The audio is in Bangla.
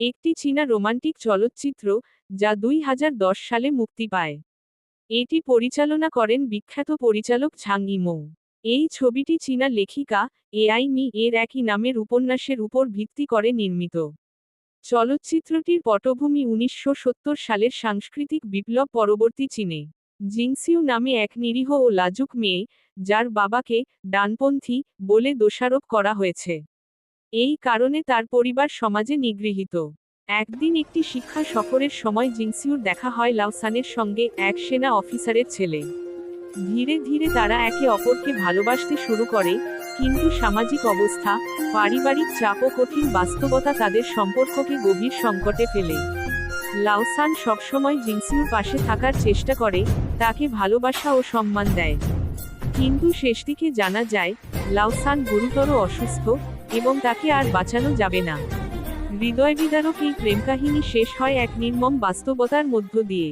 একটি চীনা রোমান্টিক চলচ্চিত্র যা দুই হাজার দশ সালে মুক্তি পায়। এটি পরিচালনা করেন বিখ্যাত পরিচালক ঝাং ইমো। এই ছবিটি চীনা লেখিকা এআই মি এর একই নামের উপন্যাসের উপর ভিত্তি করে নির্মিত। চলচ্চিত্রটির পটভূমি উনিশশো সত্তর সালের সাংস্কৃতিক বিপ্লব পরবর্তী চীনে। জিংসিউ নামে এক নিরীহ ও লাজুক মেয়ে, যার বাবাকে ডানপন্থী বলে দোষারোপ করা হয়েছে। এই কারণে তার পরিবার সমাজে নিগৃহীত। একদিন একটি শিক্ষা সফরের সময় জিংসিউর দেখা হয় লাউসানের সঙ্গে এক সেনা অফিসারের ছেলে। ধীরে ধীরে তারা একে অপরকে ভালোবাসতে শুরু করে, কিন্তু সামাজিক অবস্থা, পারিবারিক চাপ ও কঠিন বাস্তবতা তাদের সম্পর্ককে গভীর সংকটে ফেলে। লাওসান সবসময় জিংসিউর পাশে থাকার চেষ্টা করে, তাকে ভালোবাসা ও সম্মান দেয়। কিন্তু শেষদিকে জানা যায়, লাওসান গুরুতর অসুস্থ এবং তাকে আর বাঁচানো যাবে না। হৃদয় বিদারক এই প্রেম কাহিনী শেষ হয় এক নির্মম বাস্তবতার মধ্য দিয়ে।